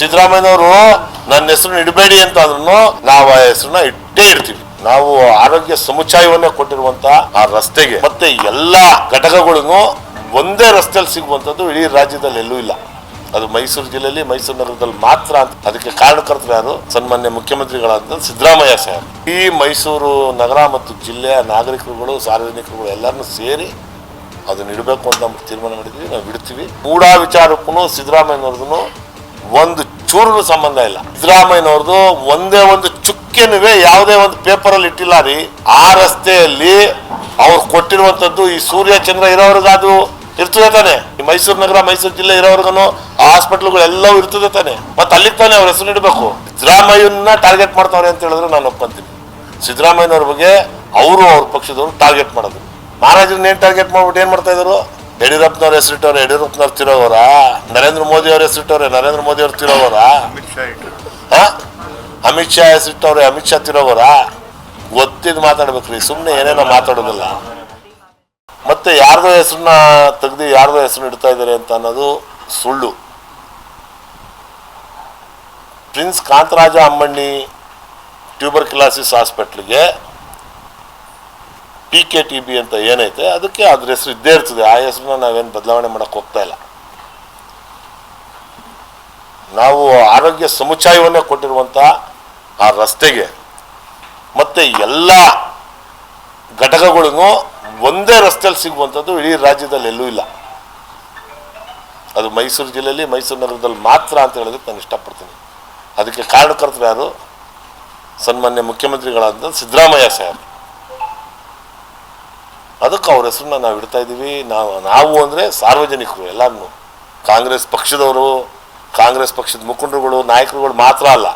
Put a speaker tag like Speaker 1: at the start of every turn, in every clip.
Speaker 1: ಸಿದ್ದರಾಮಯ್ಯನವರು, ನನ್ನ ಹೆಸರನ್ನ ಇಡಬೇಡಿ ಅಂತ ಅಂದ್ರೂ ನಾವು ಆ ಹೆಸರನ್ನ ಇಟ್ಟೇ ಇರ್ತೀವಿ. ನಾವು ಆರೋಗ್ಯ ಸಮುಚ್ಚಾಯವನ್ನೇ ಕೊಟ್ಟಿರುವಂತ ಆ ರಸ್ತೆಗೆ. ಮತ್ತೆ ಎಲ್ಲಾ ಘಟಕಗಳನ್ನು ಒಂದೇ ರಸ್ತೆಯಲ್ಲಿ ಸಿಗುವಂತದ್ದು ಇಡೀ ರಾಜ್ಯದಲ್ಲಿ ಎಲ್ಲೂ ಇಲ್ಲ. ಅದು ಮೈಸೂರು ಜಿಲ್ಲೆಯಲ್ಲಿ, ಮೈಸೂರು ನಗರದಲ್ಲಿ ಮಾತ್ರ ಅಂತ. ಅದಕ್ಕೆ ಕಾರಣಕರ್ತರು ಯಾರು? ಸನ್ಮಾನ್ಯ ಮುಖ್ಯಮಂತ್ರಿಗಳಾದ ಸಿದ್ದರಾಮಯ್ಯ ಸಾಹೇಬ್. ಈ ಮೈಸೂರು ನಗರ ಮತ್ತು ಜಿಲ್ಲೆಯ ನಾಗರಿಕರುಗಳು, ಸಾರ್ವಜನಿಕರುಗಳು ಎಲ್ಲರನ್ನೂ ಸೇರಿ ಅದನ್ನ ಇಡಬೇಕು ಅಂತ ತೀರ್ಮಾನ ಮಾಡಿದ್ವಿ ನಾವು ಬಿಡ್ತೀವಿ ಕೂಡ ವಿಚಾರಕ್ಕೂ ಸಿದ್ದರಾಮಯ್ಯನವ್ರದ್ದು ಒಂದು ಚೂರು ಸಂಬಂಧ ಇಲ್ಲ. ಸಿದ್ದರಾಮಯ್ಯನವ್ರದ್ದು ಒಂದೇ ಒಂದು ಚುಕ್ಕೆನೂ ಯಾವುದೇ ಒಂದು ಪೇಪರ್ ಅಲ್ಲಿ ಇಟ್ಟಿಲ್ಲ ರೀ. ಆ ರಸ್ತೆಯಲ್ಲಿ ಅವ್ರು ಕೊಟ್ಟಿರುವಂತದ್ದು ಈ ಸೂರ್ಯ ಚಂದ್ರ ಇರೋರ್ಗ ಅದು ಇರ್ತದೆ ತಾನೆ. ಈ ಮೈಸೂರು ನಗರ, ಮೈಸೂರು ಜಿಲ್ಲೆ ಇರೋರ್ಗು ಹಾಸ್ಪಿಟ್ಲ್ಗಳು ಎಲ್ಲವೂ ಇರ್ತದೆ ತಾನೆ. ಮತ್ತೆ ಅಲ್ಲಿ ತಾನೆ ಅವ್ರ ಹೆಸರು ಇಡಬೇಕು. ಸಿದ್ದರಾಮಯ್ಯನ ಟಾರ್ಗೆಟ್ ಮಾಡ್ತಾವ್ರೆ ಅಂತ ಹೇಳಿದ್ರೆ ನಾನು ಒಪ್ಕೊಂತೀನಿ. ಸಿದ್ದರಾಮಯ್ಯನವ್ರ ಬಗ್ಗೆ ಅವರು ಅವ್ರ ಪಕ್ಷದವರು ಟಾರ್ಗೆಟ್ ಮಾಡೋದು. ಮಹಾರಾಜರನ್ನ ಏನ್ ಟಾರ್ಗೆಟ್ ಮಾಡ್ಬಿಟ್ಟು ಏನು ಮಾಡ್ತಾ ಇದ್ರು ಯಡಿಯೂರಪ್ಪನವ್ರ ಹೆಸರಿಟ್ಟವ್ರೆ ಯಡಿಯೂರಪ್ಪನವ್ರು ತಿರೋವರ ನರೇಂದ್ರ ಮೋದಿ ಅವ್ರ ಹೆಸರಿಟ್ಟವ್ರೆ ನರೇಂದ್ರ ಮೋದಿ ಅವ್ರು ತಿರೋವರ ಅಮಿತ್ ಶಾ ಹೆಸರಿಟ್ಟವ್ರೆ ಅಮಿತ್ ಶಾ ತಿರೋವರ ಗೊತ್ತಿದ್ ಮಾತಾಡ್ಬೇಕ್ರಿ ಸುಮ್ಮನೆ ಏನೇನೋ ಮಾತಾಡೋದಿಲ್ಲ. ಮತ್ತೆ ಯಾರ್ದೋ ಹೆಸರನ್ನ ತೆಗ್ದು ಯಾರ್ದೋ ಹೆಸರು ಇಡ್ತಾ ಇದ್ದಾರೆ ಅಂತ ಅನ್ನೋದು ಸುಳ್ಳು. Prince Kantharaja Ammanni tuberculosis ಹಾಸ್ಪಿಟ್ಲಿಗೆ ಪಿ ಕೆ ಟಿ ಬಿ ಅಂತ ಏನೈತೆ, ಅದಕ್ಕೆ ಅದ್ರ ಹೆಸರು ಇದ್ದೇ ಇರ್ತದೆ. ಆ ಹೆಸರನ್ನ ನಾವೇನು ಬದಲಾವಣೆ ಮಾಡಕ್ಕೆ ಹೋಗ್ತಾ ಇಲ್ಲ. ನಾವು ಆರೋಗ್ಯ ಸಮುಚ್ಛಾಯವನ್ನೇ ಕೊಟ್ಟಿರುವಂತ ಆ ರಸ್ತೆಗೆ ಮತ್ತೆ ಎಲ್ಲ ಘಟಕಗಳನ್ನು ಒಂದೇ ರಸ್ತೆಯಲ್ಲಿ ಸಿಗುವಂಥದ್ದು ಇಡೀ ರಾಜ್ಯದಲ್ಲಿ ಎಲ್ಲೂ ಇಲ್ಲ. ಅದು ಮೈಸೂರು ಜಿಲ್ಲೆಯಲ್ಲಿ ಮೈಸೂರು ನಗರದಲ್ಲಿ ಮಾತ್ರ ಅಂತ ಹೇಳೋದಕ್ಕೆ ನಾನು ಇಷ್ಟಪಡ್ತೀನಿ. ಅದಕ್ಕೆ ಕಾರಣಕರ್ತರು ಯಾರು? ಸನ್ಮಾನ್ಯ ಮುಖ್ಯಮಂತ್ರಿಗಳಾದ ಸಿದ್ದರಾಮಯ್ಯ ಸಾಹೇಬ್ ಅದಕ್ಕೆ ಅವ್ರ ಹೆಸರನ್ನ ನಾವು ಇಡ್ತಾ ಇದ್ದೀವಿ ನಾವು ನಾವು ಅಂದರೆ ಸಾರ್ವಜನಿಕರು ಎಲ್ಲರನ್ನು ಕಾಂಗ್ರೆಸ್ ಪಕ್ಷದವರು, ಕಾಂಗ್ರೆಸ್ ಪಕ್ಷದ ಮುಖಂಡರುಗಳು, ನಾಯಕರುಗಳು ಮಾತ್ರ ಅಲ್ಲ.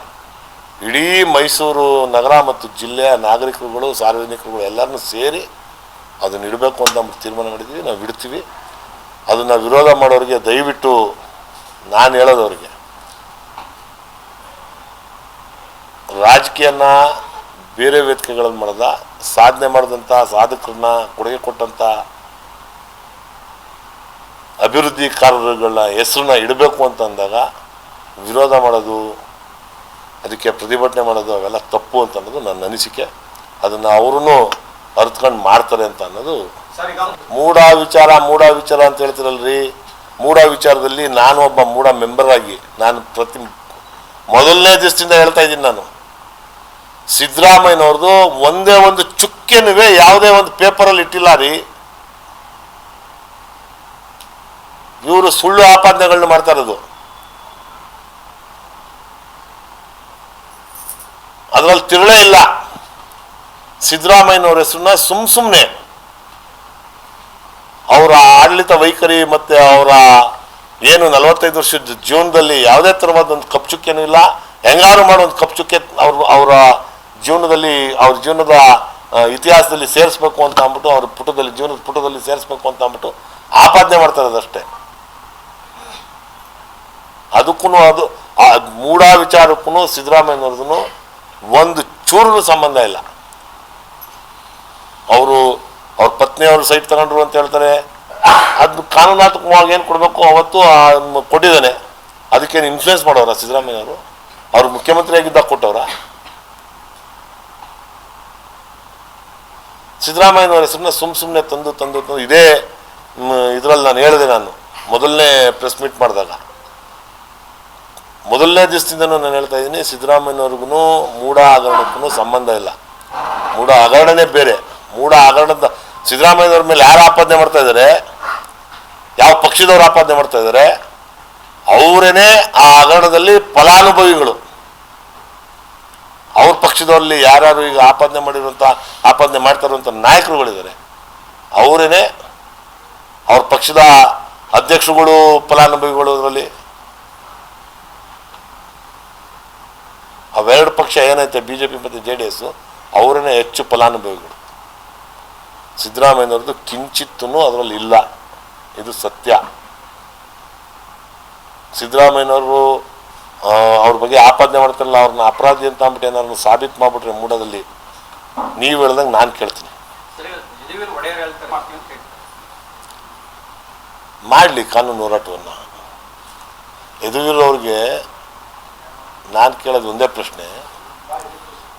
Speaker 1: ಇಡೀ ಮೈಸೂರು ನಗರ ಮತ್ತು ಜಿಲ್ಲೆಯ ನಾಗರಿಕರುಗಳು, ಸಾರ್ವಜನಿಕರುಗಳು ಎಲ್ಲರನ್ನೂ ಸೇರಿ ಅದನ್ನು ಇಡಬೇಕು ಅಂತ ನಮ್ಗೆ ತೀರ್ಮಾನ ಮಾಡಿದ್ದೀವಿ ನಾವು ಇಡ್ತೀವಿ. ಅದನ್ನು ವಿರೋಧ ಮಾಡೋರಿಗೆ ದಯವಿಟ್ಟು ನಾನು ಹೇಳೋದವ್ರಿಗೆ ರಾಜಕೀಯನ ಬೇರೆ ವೇದಿಕೆಗಳನ್ನು ಮಾಡದ ಸಾಧನೆ ಮಾಡಿದಂಥ ಸಾಧಕರನ್ನ ಕೊಡುಗೆ ಕೊಟ್ಟಂಥ ಅಭಿವೃದ್ಧಿಕಾರರುಗಳ ಹೆಸರನ್ನ ಇಡಬೇಕು ಅಂತ ಅಂದಾಗ ವಿರೋಧ ಮಾಡೋದು ಅದಕ್ಕೆ ಪ್ರತಿಭಟನೆ ಮಾಡೋದು ಅವೆಲ್ಲ ತಪ್ಪು ಅಂತ ಅನ್ನೋದು ನನ್ನ ಅನಿಸಿಕೆ. ಅದನ್ನು ಅವರು ಅರ್ತ್ಕೊಂಡು ಮಾಡ್ತಾರೆ ಅಂತ ಅನ್ನೋದು ಮೂಢ ವಿಚಾರ ಮೂಢ ವಿಚಾರ ಅಂತ ಹೇಳ್ತಿರಲ್ರಿ. ಮೂಢ ವಿಚಾರದಲ್ಲಿ ನಾನು ಒಬ್ಬ ಮೂಢ ಮೆಂಬರ್ ಆಗಿ ನಾನು ಪ್ರತಿ ಮೊದಲನೇ ದಿವಸದಿಂದ ಹೇಳ್ತಾ ಇದ್ದೀನಿ ನಾನು. ಸಿದ್ದರಾಮಯ್ಯನವ್ರದ್ದು ಒಂದೇ ಒಂದು ಚುಕ್ಕೆನೂ ಯಾವುದೇ ಒಂದು ಪೇಪರಲ್ಲಿ ಇಟ್ಟಿಲ್ಲ ರೀ. ಇವರು ಸುಳ್ಳು ಆಪಾದನೆಗಳನ್ನ ಮಾಡ್ತಾ ಇರೋದು. ಅದರಲ್ಲಿ ತಿರುಳೇ ಇಲ್ಲ. ಸಿದ್ದರಾಮಯ್ಯನವ್ರ ಹೆಸರನ್ನ ಸುಮ್ ಸುಮ್ಮನೆ ಅವರ ಆಡಳಿತ ವೈಖರಿ ಮತ್ತೆ ಅವರ ಏನು ನಲವತ್ತೈದು ವರ್ಷದ ಜೀವನದಲ್ಲಿ ಯಾವುದೇ ಥರವಾದ ಒಂದು ಕಪ್ಚುಕ್ಕೆನೂ ಇಲ್ಲ. ಹೆಂಗಾರು ಮಾಡೋ ಒಂದು ಕಪ್ಚುಕ್ಕೆ ಅವ್ರ ಅವರ ಜೀವನದಲ್ಲಿ ಅವ್ರ ಜೀವನದ ಇತಿಹಾಸದಲ್ಲಿ ಸೇರಿಸ್ಬೇಕು ಅಂತ ಅಂದ್ಬಿಟ್ಟು ಅವ್ರ ಪುಟದಲ್ಲಿ, ಜೀವನದ ಪುಟದಲ್ಲಿ ಸೇರಿಸ್ಬೇಕು ಅಂತ ಅಂದ್ಬಿಟ್ಟು ಆಪಾದನೆ ಮಾಡ್ತಾರೆ ಅದಷ್ಟೇ ಅದಕ್ಕೂ ಅದು, ಆ ಮೂಢ ವಿಚಾರಕ್ಕೂ ಸಿದ್ದರಾಮಯ್ಯನವ್ರದ್ದು ಒಂದು ಚೂರು ಸಂಬಂಧ ಇಲ್ಲ. ಅವರು, ಅವ್ರ ಪತ್ನಿಯವರು ಸೈಟ್ ತಗೊಂಡ್ರು ಅಂತ ಹೇಳ್ತಾರೆ. ಅದು ಕಾನೂನಾತ್ಮಕವಾಗಿ ಏನು ಕೊಡಬೇಕು ಅವತ್ತು ಕೊಟ್ಟಿದ್ದಾನೆ. ಅದಕ್ಕೇನು ಇನ್ಫ್ಲೂಯೆನ್ಸ್ ಮಾಡೋರ ಸಿದ್ದರಾಮಯ್ಯವರು ಅವರು ಅವ್ರು ಮುಖ್ಯಮಂತ್ರಿ ಆಗಿದ್ದಾಗ ಕೊಟ್ಟವ್ರ? ಸಿದ್ದರಾಮಯ್ಯನವ್ರ ಹೆಸರನ್ನ ಸುಮ್ಮ ಸುಮ್ಮನೆ ತಂದು ತಂದು ತಂದು ಇದೇ ಇದರಲ್ಲಿ ನಾನು ಹೇಳಿದೆ ನಾನು, ಮೊದಲನೇ ಪ್ರೆಸ್ ಮೀಟ್ ಮಾಡಿದಾಗ. ಮೊದಲನೇ ದಿವಸದಿಂದನೂ ನಾನು ಹೇಳ್ತಾ ಇದ್ದೀನಿ, ಸಿದ್ದರಾಮಯ್ಯನವ್ರಿಗೂ ಮೂಢ ಹಗರಣಕ್ಕೂ ಸಂಬಂಧ ಇಲ್ಲ. ಮೂಢ ಹಗರಣನೇ ಬೇರೆ. ಮೂಢ ಹಗರಣದ, ಸಿದ್ದರಾಮಯ್ಯನವ್ರ ಮೇಲೆ ಯಾರು ಆಪಾದನೆ ಮಾಡ್ತಾ ಇದ್ದಾರೆ? ಯಾವ ಪಕ್ಷದವ್ರು ಆಪಾದನೆ ಮಾಡ್ತಾ ಇದ್ದಾರೆ? ಅವರೇನೆ ಆ ಹಗರಣದಲ್ಲಿ ಫಲಾನುಭವಿಗಳು. ಅವ್ರ ಪಕ್ಷದವರಲ್ಲಿ ಯಾರ್ಯಾರು ಈಗ ಆಪಾದನೆ ಮಾಡಿರುವಂಥ ಆಪಾದನೆ ಮಾಡ್ತಾ ಇರುವಂಥ ನಾಯಕರುಗಳಿದ್ದಾರೆ. ಅವರೇನೆ ಅವ್ರ ಪಕ್ಷದ ಅಧ್ಯಕ್ಷರುಗಳು, ಫಲಾನುಭವಿಗಳು ಅದರಲ್ಲಿ. ಅವೆರಡು ಪಕ್ಷ ಏನೈತೆ ಬಿ ಜೆ ಪಿ ಮತ್ತು ಜೆ ಡಿ ಎಸ್, ಅವರೇನೆ ಹೆಚ್ಚು ಫಲಾನುಭವಿಗಳು. ಸಿದ್ದರಾಮಯ್ಯನವ್ರದ್ದು ಕಿಂಚಿತ್ತೂ ಅದರಲ್ಲಿ ಇಲ್ಲ. ಇದು ಸತ್ಯ. ಸಿದ್ದರಾಮಯ್ಯನವರು ಅವ್ರ ಬಗ್ಗೆ ಆಪಾದನೆ ಮಾಡ್ತಾರಲ್ಲ ಅವ್ರನ್ನ ಅಪರಾಧಿ ಅಂತ ಅಂದ್ಬಿಟ್ಟು ಏನಾದ್ರು ಸಾಬೀತು ಮಾಡ್ಬಿಟ್ರೆ ಮೂಡದಲ್ಲಿ ನೀವು ಹೇಳ್ದಂಗೆ ನಾನು ಕೇಳ್ತೀನಿ. ಮಾಡಲಿ ಕಾನೂನು ಹೋರಾಟವನ್ನು. ಯದುವೀರ್ ಅವ್ರಿಗೆ ನಾನು ಕೇಳೋದು ಒಂದೇ ಪ್ರಶ್ನೆ.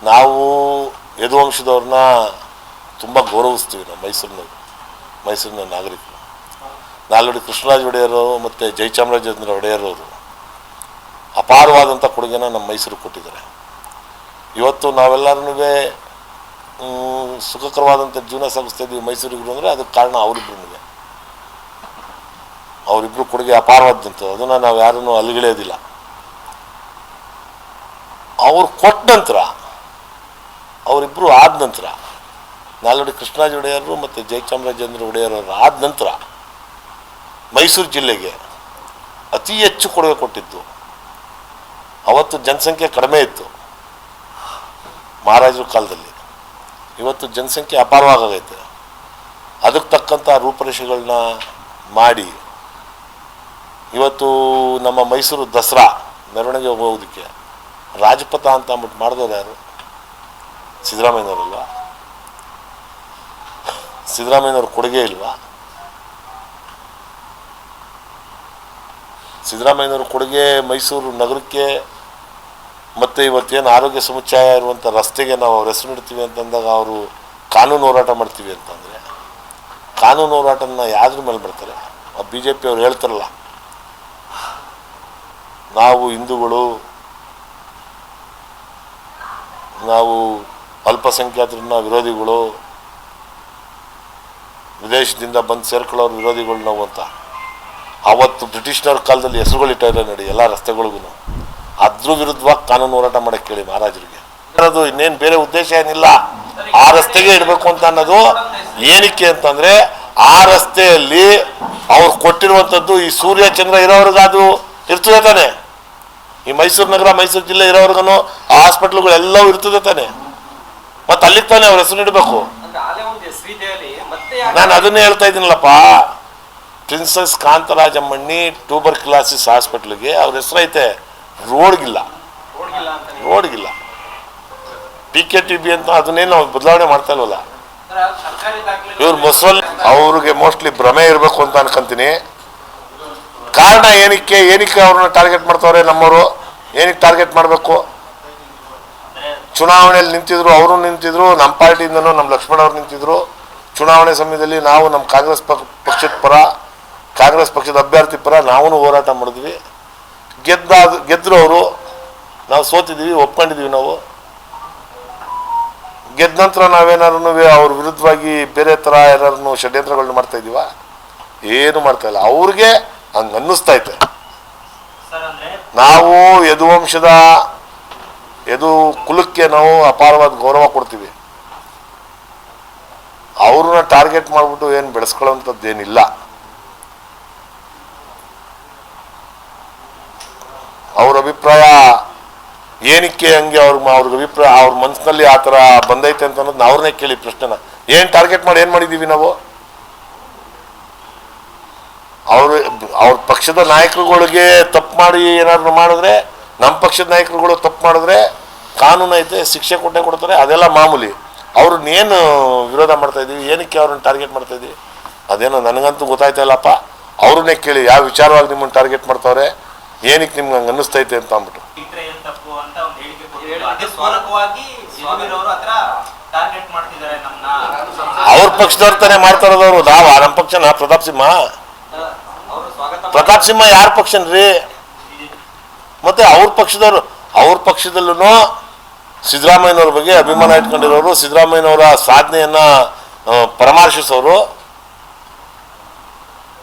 Speaker 1: ನಾವು ಯದುವಂಶದವ್ರನ್ನ ತುಂಬ ಗೌರವಿಸ್ತೀವಿ ನಾವು ಮೈಸೂರಿನ ಮೈಸೂರಿನ ನಾಗರಿಕರು. ನಾಲ್ವಡಿ ಕೃಷ್ಣರಾಜ ಒಡೆಯರು ಮತ್ತು ಜಯಚಾಮರಾಜೇಂದ್ರ ಒಡೆಯರವರು. ಅಪಾರವಾದಂಥ ಕೊಡುಗೆನ ನಮ್ಮ ಮೈಸೂರಿಗೆ ಕೊಟ್ಟಿದ್ದಾರೆ. ಇವತ್ತು ನಾವೆಲ್ಲರೂ ಸುಖಕರವಾದಂಥ ಜೀವನ ಸಾಗಿಸ್ತಾ ಇದ್ದೀವಿ ಮೈಸೂರಿಗರು ಅಂದರೆ ಅದಕ್ಕೆ ಕಾರಣ ಅವರಿಬ್ರು ಅವರಿಬ್ಬರು ಕೊಡುಗೆ ಅಪಾರವಾದಂಥ ಅದನ್ನು ನಾವು ಯಾರನ್ನೂ ಅಲ್ಲಿಗಿಳಿಯೋದಿಲ್ಲ ಅವ್ರು ಕೊಟ್ಟ ನಂತರ ಅವರಿಬ್ಬರು ಆದ ನಂತರ, ನಾಲ್ವಡಿ ಕೃಷ್ಣರಾಜ ಒಡೆಯರು ಮತ್ತು ಜಯಚಾಮರಾಜೇಂದ್ರ ಒಡೆಯರವರು ಆದ ನಂತರ ಮೈಸೂರು ಜಿಲ್ಲೆಗೆ ಅತಿ ಹೆಚ್ಚು ಕೊಡುಗೆ ಕೊಟ್ಟಿದ್ದು ಅವತ್ತು ಜನಸಂಖ್ಯೆ ಕಡಿಮೆ ಇತ್ತು. ಮಹಾರಾಜರ ಕಾಲದಲ್ಲಿ. ಇವತ್ತು ಜನಸಂಖ್ಯೆ ಅಪಾರವಾಗೈತೆ. ಅದಕ್ಕೆ ತಕ್ಕಂಥ ರೂಪರೇಷೆಗಳನ್ನ ಮಾಡಿ. ಇವತ್ತು ನಮ್ಮ ಮೈಸೂರು ದಸರಾ ಮೆರವಣಿಗೆ ಹೋಗೋದಕ್ಕೆ. ರಾಜಪಥ ಅಂತ ಅಂದ್ಬಿಟ್ಟು ಮಾಡಿದವ್ರು ಯಾರು? ಸಿದ್ದರಾಮಯ್ಯನವರಲ್ವ? ಸಿದ್ದರಾಮಯ್ಯನವ್ರ ಕೊಡುಗೆ ಇಲ್ವಾ? ಸಿದ್ದರಾಮಯ್ಯನವ್ರ ಕೊಡುಗೆ ಮೈಸೂರು ನಗರಕ್ಕೆ ಮತ್ತು ಇವತ್ತೇನು ಆರೋಗ್ಯ ಸಮುಚ್ಚಾಯ ಇರುವಂಥ ರಸ್ತೆಗೆ ನಾವು ಅವ್ರ ಹೆಸರು ಇಡ್ತೀವಿ ಅಂತಂದಾಗ ಅವರು ಕಾನೂನು ಹೋರಾಟ ಮಾಡ್ತೀವಿ ಅಂತಂದರೆ ಕಾನೂನು ಹೋರಾಟನ ಯಾವ್ದ್ರ ಮೇಲೆ ಬರ್ತಾರೆ ಬಿ ಜೆ ಪಿ ಅವ್ರು ಹೇಳ್ತಾರಲ್ಲ, ನಾವು ಹಿಂದೂಗಳು, ನಾವು ಅಲ್ಪಸಂಖ್ಯಾತರನ್ನ ವಿರೋಧಿಗಳು, ವಿದೇಶದಿಂದ ಬಂದು ಸೇರ್ಕೊಳ್ಳೋರು ವಿರೋಧಿಗಳು ನಾವು ಅಂತ. ಅವತ್ತು ಬ್ರಿಟಿಷ್ನವ್ರ ಕಾಲದಲ್ಲಿ ಹೆಸರುಗಳಿಟ್ಟಾರೆ ನಡಿ ಎಲ್ಲ ರಸ್ತೆಗಳಿಗೂ ಅದ್ರ ವಿರುದ್ಧವಾಗಿ ಕಾನೂನು ಹೋರಾಟ ಮಾಡಕ್ಕೆ ಕೇಳಿ ಮಹಾರಾಜರಿಗೆ. ಅದು ಇನ್ನೇನು ಬೇರೆ ಉದ್ದೇಶ ಏನಿಲ್ಲ. ಆ ರಸ್ತೆಗೆ ಇಡಬೇಕು ಅಂತ ಅನ್ನೋದು ಏನಕ್ಕೆ ಅಂತಂದ್ರೆ ಆ ರಸ್ತೆಯಲ್ಲಿ ಅವ್ರು ಕೊಟ್ಟಿರುವಂಥದ್ದು ಈ ಸೂರ್ಯ ಚಂದ್ರ ಇರೋವ್ರಿಗಾದ್ರು ಇರ್ತದೆ ತಾನೆ. ಈ ಮೈಸೂರು ನಗರ ಮೈಸೂರು ಜಿಲ್ಲೆ ಇರೋವ್ರಿಗೂ ಆ ಹಾಸ್ಪಿಟ್ಲ್ಗಳು ಎಲ್ಲವೂ ಇರ್ತದೆ ತಾನೆ. ಮತ್ತೆ ಅಲ್ಲಿಗೆ ತಾನೆ ಅವ್ರ ಹೆಸರು ಇಡಬೇಕು.
Speaker 2: ಅಲ್ಲೇ
Speaker 1: ನಾನು ಅದನ್ನೇ ಹೇಳ್ತಾ ಇದ್ದೀನಲ್ಲಪ್ಪ. ಪ್ರಿನ್ಸಸ್ ಕಾಂತರಾಜಮ್ಮಣ್ಣಿ ಟ್ಯೂಬರ್ ಕ್ಲಾಸಿಸ್ ಹಾಸ್ಪಿಟ್ಲಿಗೆ ಅವ್ರ ಹೆಸರೈತೆ ರೋಡ್ಗಿಲ್ಲ.
Speaker 2: ರೋಡ್ಗಿಲ್ಲ
Speaker 1: ಪಿ ಕೆ ಟಿ ಬಿ ಅಂತ ಅದನ್ನೇನು ಅವ್ರು ಬದಲಾವಣೆ ಮಾಡ್ತಾ ಇಲ್ವಲ್ಲ? ಇವ್ರು ಮೊಸರಲ್ಲಿ ಅವ್ರಿಗೆ ಮೋಸ್ಟ್ಲಿ ಭ್ರಮೆ ಇರಬೇಕು ಅಂತ ಅನ್ಕೊಂತೀನಿ. ಕಾರಣ ಏನಕ್ಕೆ ಏನಕ್ಕೆ ಅವ್ರನ್ನ ಟಾರ್ಗೆಟ್ ಮಾಡ್ತಾವ್ರೆ ನಮ್ಮವರು? ಏನಕ್ಕೆ ಟಾರ್ಗೆಟ್ ಮಾಡಬೇಕು? ಚುನಾವಣೆಯಲ್ಲಿ ನಿಂತಿದ್ರು ಅವರು ನಿಂತಿದ್ರು ನಮ್ಮ ಪಾರ್ಟಿಯಿಂದನೂ ನಮ್ಮ ಲಕ್ಷ್ಮಣ ಅವ್ರು ನಿಂತಿದ್ರು. ಚುನಾವಣೆ ಸಮಯದಲ್ಲಿ ನಾವು ನಮ್ಮ ಕಾಂಗ್ರೆಸ್ ಪಕ್- ಪಕ್ಷದ ಪರ ಕಾಂಗ್ರೆಸ್ ಪಕ್ಷದ ಅಭ್ಯರ್ಥಿ ಪರ ನಾವು ಹೋರಾಟ ಮಾಡಿದ್ವಿ. ಗೆದ್ದ ಗೆದ್ದರೂ ಅವರು ನಾವು ಸೋತಿದ್ದೀವಿ ಒಪ್ಕೊಂಡಿದ್ದೀವಿ ನಾವು. ಗೆದ್ದ ನಂತರ ನಾವೇನಾರು ಅವ್ರ ವಿರುದ್ಧವಾಗಿ ಬೇರೆ ಥರ ಏನಾದ್ರು ಷಡ್ಯಂತ್ರಗಳನ್ನ ಮಾಡ್ತಾ ಇದ್ದೀವ? ಏನು ಮಾಡ್ತಾ ಇಲ್ಲ. ಅವ್ರಿಗೆ ಹಂಗೆ ಅನ್ನಿಸ್ತಾ ಐತೆ. ನಾವು ಯದುವಂಶದ ಯದು ಕುಲಕ್ಕೆ ನಾವು ಅಪಾರವಾದ ಗೌರವ ಕೊಡ್ತೀವಿ. ಅವ್ರನ್ನ ಟಾರ್ಗೆಟ್ ಮಾಡಿಬಿಟ್ಟು ಏನು ಬೆಳೆಸ್ಕೊಳ್ಳೋಂಥದ್ದು ಅವ್ರ ಅಭಿಪ್ರಾಯ ಏನಕ್ಕೆ ಹಂಗೆ ಅವ್ರ ಅವ್ರಿಗೆ ಅಭಿಪ್ರಾಯ, ಅವ್ರ ಮನಸ್ಸಿನಲ್ಲಿ ಆ ಥರ ಬಂದೈತೆ ಅಂತ ಅನ್ನೋದು ಅವ್ರನ್ನೇ ಕೇಳಿ ಪ್ರಶ್ನೆನ. ಏನು ಟಾರ್ಗೆಟ್ ಮಾಡಿ, ಏನು ಮಾಡಿದ್ದೀವಿ ನಾವು? ಅವರು, ಅವ್ರ ಪಕ್ಷದ ನಾಯಕರುಗಳಿಗೆ ತಪ್ಪು ಮಾಡಿ ಏನಾದ್ರು ಮಾಡಿದ್ರೆ, ನಮ್ಮ ಪಕ್ಷದ ನಾಯಕರುಗಳು ತಪ್ಪು ಮಾಡಿದ್ರೆ, ಕಾನೂನು ಐತೆ, ಶಿಕ್ಷೆ ಕೊಟ್ಟೆ ಕೊಡ್ತಾರೆ, ಅದೆಲ್ಲ ಮಾಮೂಲಿ. ಅವ್ರನ್ನೇನು ವಿರೋಧ ಮಾಡ್ತಾ ಇದ್ದೀವಿ ಏನಕ್ಕೆ ಅವ್ರನ್ನ ಟಾರ್ಗೆಟ್ ಮಾಡ್ತಾ ಇದ್ದೀವಿ ಅದೇನೋ ನನಗಂತೂ ಗೊತ್ತಾಯ್ತಾ ಇಲ್ಲಪ್ಪ. ಅವ್ರನ್ನೇ ಕೇಳಿ, ಯಾವ ವಿಚಾರವಾಗಿ ನಿಮ್ಮನ್ನು ಟಾರ್ಗೆಟ್ ಮಾಡ್ತಾವ್ರೆ? ಏನಕ್ಕೆ ನಿಮ್ಗೆ ಹಂಗೆ ಅನ್ನಿಸ್ತೈತೆ ಅಂತ ಅಂದ್ಬಿಟ್ಟು ಅವ್ರ ಪಕ್ಷದವ್ರ ತಾನೇ ಮಾಡ್ತಾ ಇರೋದವ್ರು ನಾವು ನಮ್ಮ ಪಕ್ಷನ ಪ್ರತಾಪ್ ಸಿಂಹ. ಪ್ರತಾಪ್ ಸಿಂಹ ಯಾರ ಪಕ್ಷನ್ರಿ ಮತ್ತೆ ಅವ್ರ ಪಕ್ಷದವರು ಅವ್ರ ಪಕ್ಷದಲ್ಲೂ ಸಿದ್ದರಾಮಯ್ಯನವ್ರ ಬಗ್ಗೆ ಅಭಿಮಾನ ಇಟ್ಕೊಂಡಿರೋರು ಸಿದ್ದರಾಮಯ್ಯನವರ ಸಾಧನೆಯನ್ನ ಪರಾಮರ್ಶಿಸೋರು.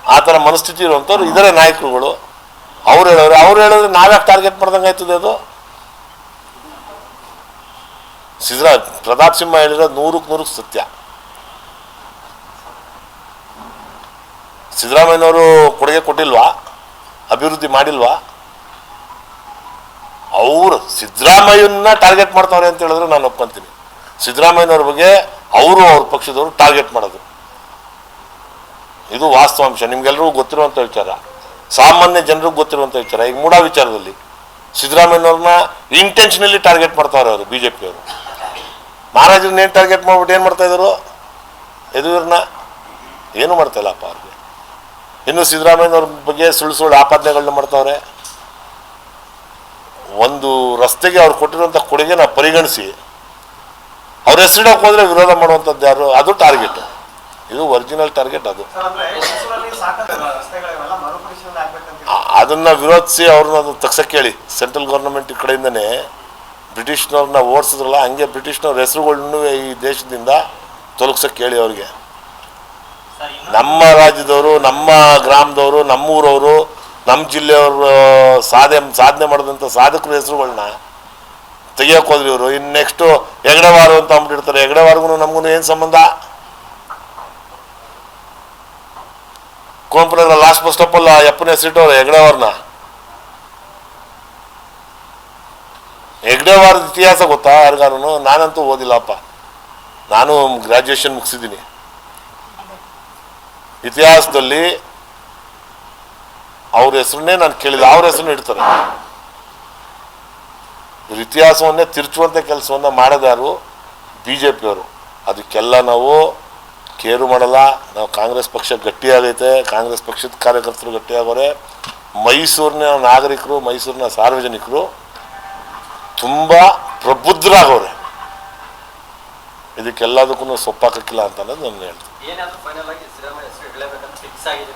Speaker 1: ಆ ಥರ ಮನಸ್ಥಿತಿ ಇರುವಂಥವ್ರು ಇದರ ನಾಯಕರುಗಳು. ಅವ್ರು ಹೇಳೋರು, ಅವ್ರು ಹೇಳಿದ್ರೆ ನಾವ್ಯಾಕೆ ಟಾರ್ಗೆಟ್ ಮಾಡ್ದಂಗೆ ಆಯ್ತದೆ ಅದು? ಸಿದ್ರಾ ಪ್ರತಾಪ್ ಸಿಂಹ ಹೇಳಿರೋದು ನೂರಕ್ಕೆ ನೂರಕ್ಕೆ ಸತ್ಯ. ಸಿದ್ದರಾಮಯ್ಯನವರು ಕೊಡುಗೆ ಕೊಟ್ಟಿಲ್ವಾ? ಅಭಿವೃದ್ಧಿ ಮಾಡಿಲ್ವಾ? ಅವರು ಸಿದ್ದರಾಮಯ್ಯನ ಟಾರ್ಗೆಟ್ ಮಾಡ್ತಾವ್ರೆ ಅಂತ ಹೇಳಿದ್ರೆ ನಾನು ಒಪ್ಕೊಂತೀನಿ. ಸಿದ್ದರಾಮಯ್ಯನವ್ರ ಬಗ್ಗೆ ಅವರು ಅವ್ರ ಪಕ್ಷದವರು ಟಾರ್ಗೆಟ್ ಮಾಡೋದು. ಇದು ವಾಸ್ತವಾಂಶ, ನಿಮ್ಗೆಲ್ರಿಗೂ ಗೊತ್ತಿರುವಂಥ ವಿಚಾರ. ಸಾಮಾನ್ಯ ಜನರಿಗೆ ಗೊತ್ತಿರುವಂಥ ವಿಚಾರ. ಈಗ ಮೂಡ ವಿಚಾರದಲ್ಲಿ ಸಿದ್ದರಾಮಯ್ಯವ್ರನ್ನ ಇಂಟೆನ್ಷನಲಿ ಟಾರ್ಗೆಟ್ ಮಾಡ್ತಾರೆ ಅವರು ಬಿ ಜೆ ಪಿಯವರು ಮಹಾರಾಜರನ್ನ ಏನು ಟಾರ್ಗೆಟ್ ಮಾಡ್ಬಿಟ್ಟು ಏನು ಮಾಡ್ತಾ ಇದ್ರು ಯದುವೀರನ್ನ ಏನು ಮಾಡ್ತಾ ಇಲ್ಲಪ್ಪ ಅವ್ರಿಗೆ. ಇನ್ನು ಸಿದ್ದರಾಮಯ್ಯನವ್ರ ಬಗ್ಗೆ ಸುಳ್ಳು ಸುಳ್ಳು ಆಪಾದನೆಗಳನ್ನ ಮಾಡ್ತಾವ್ರೆ. ಒಂದು ರಸ್ತೆಗೆ ಅವ್ರು ಕೊಟ್ಟಿರುವಂಥ ಕೊಡುಗೆನ ಪರಿಗಣಿಸಿ. ಅವ್ರ ಹೆಸರಿಡಕ್ಕೆ ಹೋದ್ರೆ ವಿರೋಧ ಮಾಡುವಂಥದ್ದು ಯಾರು? ಅದು ಟಾರ್ಗೆಟ್ ಇದು ಒರಿಜಿನಲ್ ಟಾರ್ಗೆಟ್ ಅದು. ಅದನ್ನ ವಿರೋಧಿಸಿ ಅವ್ರನ್ನ ಅದನ್ನು ತಗ್ಸಕ್ಕೆ ಹೇಳಿ ಸೆಂಟ್ರಲ್ ಗೌರ್ಮೆಂಟ್ ಕಡೆಯಿಂದನೇ ಬ್ರಿಟಿಷ್ನವ್ರನ್ನ ಓಡಿಸಿದ್ರಲ್ಲ ಹಂಗೆ ಬ್ರಿಟಿಷ್ನವ್ರ ಹೆಸರುಗಳನ್ನು ಈ ದೇಶದಿಂದ ತೊಲಗ್ಸಕ್ಕೆ ಹೇಳಿ ಅವ್ರಿಗೆ. ನಮ್ಮ ರಾಜ್ಯದವರು ನಮ್ಮ ಗ್ರಾಮದವರು ನಮ್ಮೂರವರು ನಮ್ಮ ಜಿಲ್ಲೆಯವರು ಸಾಧನೆ ಸಾಧನೆ ಮಾಡಿದಂಥ ಸಾಧಕರ ಹೆಸರುಗಳನ್ನ ತೆಗಿಯೋಕೋದ್ರಿ ಹೋದ್ರಿ ಇವರು. ಇನ್ನು ನೆಕ್ಸ್ಟು ಹೆಗಡೆವಾರು ಅಂತ ಅಂದ್ಬಿಟ್ಟಿರ್ತಾರೆ. ಹೆಗಡೆವಾರ್ಗು ನಮಗೂ ಏನು ಸಂಬಂಧ? ಕುವೆಂಪುನಗರ ಲಾಸ್ಟ್ ಬಸ್ ಸ್ಟಾಪಲ್ಲ ಯಪ್ಪನ ಹೆಸರಿಟ್ಟವ್ರೆ ಹೆಗ್ಡೆವಾರ್ನ. ಹೆಗ್ಡೆವಾರದ ಇತಿಹಾಸ ಗೊತ್ತಾ ಯಾರಿಗಾರು ನಾನಂತೂ ಓದಿಲ್ಲಪ್ಪ. ನಾನು ಗ್ರಾಜ್ಯುಯೇಷನ್ ಮುಗಿಸಿದ್ದೀನಿ. ಇತಿಹಾಸದಲ್ಲಿ ಅವ್ರ ಹೆಸರನ್ನೇ ನಾನು ಕೇಳಿಲ್ಲ, ಅವ್ರ ಹೆಸರನ್ನ ಇಡ್ತಾರೆ. ಇತಿಹಾಸವನ್ನೇ ತಿರುಚುವಂಥ ಕೆಲಸವನ್ನ ಮಾಡಿದಾರು ಬಿ ಜೆ ಪಿಯವರು ಅದಕ್ಕೆಲ್ಲ ನಾವು ಕೇರು ಮಾಡಲ್ಲ. ನಾವು ಕಾಂಗ್ರೆಸ್ ಪಕ್ಷ ಗಟ್ಟಿಯಾಗೈತೆ. ಕಾಂಗ್ರೆಸ್ ಪಕ್ಷದ ಕಾರ್ಯಕರ್ತರು ಗಟ್ಟಿಯಾಗೋರೆ. ಮೈಸೂರಿನ ನಾಗರಿಕರು ಮೈಸೂರಿನ ಸಾರ್ವಜನಿಕರು ತುಂಬ ಪ್ರಬುದ್ಧರಾಗೋರೆ. ಇದಕ್ಕೆಲ್ಲದಕ್ಕೂ ಸೊಪ್ಪಾಕಿಲ್ಲ ಅಂತ ಅನ್ನೋದು ನಾನು ಹೇಳ್ತೀನಿ.
Speaker 2: ಏನಾದ್ರೂ ಫೈನಲ್ ಆಗಿ ಹೆಸರು ಇಡಲೇಬೇಕಂತ ಫಿಕ್ಸ್ ಆಗಿದೆ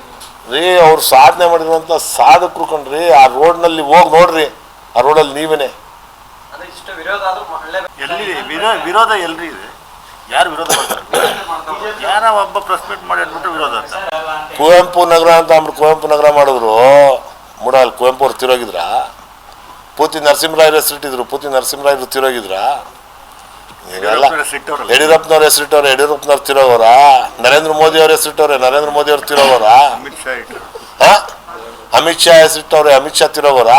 Speaker 1: ರೀ ಅವ್ರು ಸಾಧನೆ ಮಾಡಿರುವಂಥ ಸಾಧಕರು ಕಣ್ರಿ ಆ ರೋಡ್ನಲ್ಲಿ ಹೋಗಿ ನೋಡ್ರಿ. ಆ ರೋಡಲ್ಲಿ ನೀವೇನೆ.
Speaker 2: ಅಂದ್ರೆ ಇಷ್ಟು ವಿರೋಧ ಆದ್ರೂ ಮಾಡಲೇಬೇಕು
Speaker 3: ಎಲ್ಲಿ ವಿರೋಧ ಎಲ್ರಿ ಇದೆ? ಯಾರು ವಿರೋಧ ಮಾಡ್ತಾರೆ? ಯಾರ ಒಬ್ಬ ಪ್ರೆಸ್ ಮೀಟ್ ಮಾಡಿ ಅಂದ್ಬಿಟ್ಟು ವಿರೋಧ ಅಂತ.
Speaker 1: ಕುವೆಂಪು ನಗರ ಅಂತ ಅಂದ್ಬಿಟ್ಟು ಕುವೆಂಪು ನಗರ ಮಾಡಿದ್ರು. ಮೂಡಲ್ ಕುವೆಂಪು ಅವ್ರು ತಿರೋಗಿದ್ರ? ಪೂತಿ ನರಸಿಂಹರಾಯರ ಹೆಸರಿಟ್ಟಿದ್ರು ಪೂತಿ ನರಸಿಂಹರಾಯರು ತಿರೋಗಿದ್ರ? ಈಗೆಲ್ಲ ಯಡಿಯೂರಪ್ಪನವ್ರ ಹೆಸರಿಟ್ಟವ್ರೆ ಯಡಿಯೂರಪ್ಪನವ್ರು ತಿರೋವರ ನರೇಂದ್ರ ಮೋದಿ ಅವ್ರ ಹೆಸರಿಟ್ಟವ್ರೆ ನರೇಂದ್ರ ಮೋದಿ ಅವ್ರು ತಿರೋವರ
Speaker 3: ಅಮಿತ್ ಶಾ ಇಟ್ಟರು
Speaker 1: ಹಾ? ಅಮಿತ್ ಶಾ ಹೆಸರಿಟ್ಟವ್ರೆ ಅಮಿತ್ ಶಾ ತಿರೋವರ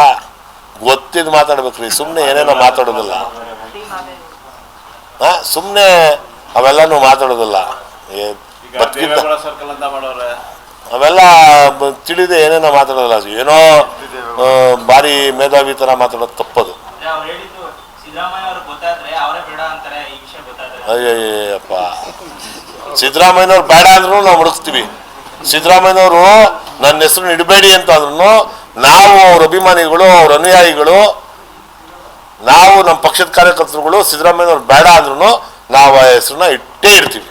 Speaker 1: ಗೊತ್ತಿದ್ ಮಾತಾಡ್ಬೇಕ್ರಿ. ಸುಮ್ಮನೆ ಏನೇನೋ ಮಾತಾಡೋದಿಲ್ಲ. ಹಾ? ಸುಮ್ಮನೆ ಅವೆಲ್ಲನೂ ಮಾತಾಡೋದಿಲ್ಲ. ಏ, ಬದ್ಕಿದ್ದ
Speaker 3: ಸರ್ಕಲ್ ಅಂತ ಮಾಡೋರೆ.
Speaker 1: ಅವೆಲ್ಲ ಬ- ತಿಳಿದೆ ಏನೇನೋ ಮಾತಾಡೋದಿಲ್ಲ. ಅದು ಏನೋ ಆ, ಭಾರಿ ಮೇಧಾವಿ ಥರ ಮಾತಾಡೋದು ತಪ್ಪದು.
Speaker 4: ಅಂದ್ರೆ ಅವ್ರು ಹೇಳಿದ್ದು ಸಿದ್ದರಾಮಯ್ಯ ಅವ್ರಿಗೆ ಗೊತ್ತಾದ್ರೆ ಅವರೇ ಬೇಡ ಅಂತಾರೆ ಈ ವಿಷಯ ಗೊತ್ತಾದ್ರೆ.
Speaker 1: ಅಯ್ಯಯ್ಯಪ್ಪ ಸಿದ್ದರಾಮಯ್ಯನವ್ರು ಬೇಡ ಅಂದ್ರೂ ನಾವು ಹುಡುಕ್ತೀವಿ ಸಿದ್ದರಾಮಯ್ಯನವರು ನನ್ನ ಹೆಸರು ಇಡಬೇಡಿ ಅಂತ ಅಂದ್ರೂ ನಾವು ಅವ್ರ ಅಭಿಮಾನಿಗಳು ಅವ್ರ ಅನುಯಾಯಿಗಳು ನಾವು ನಮ್ಮ ಪಕ್ಷದ ಕಾರ್ಯಕರ್ತರುಗಳು ಸಿದ್ದರಾಮಯ್ಯನವ್ರು ಬೇಡ ಅಂದ್ರೂ ನಾವು ಆ ಹೆಸರನ್ನ ಇಟ್ಟೇ ಇಡ್ತೀವಿ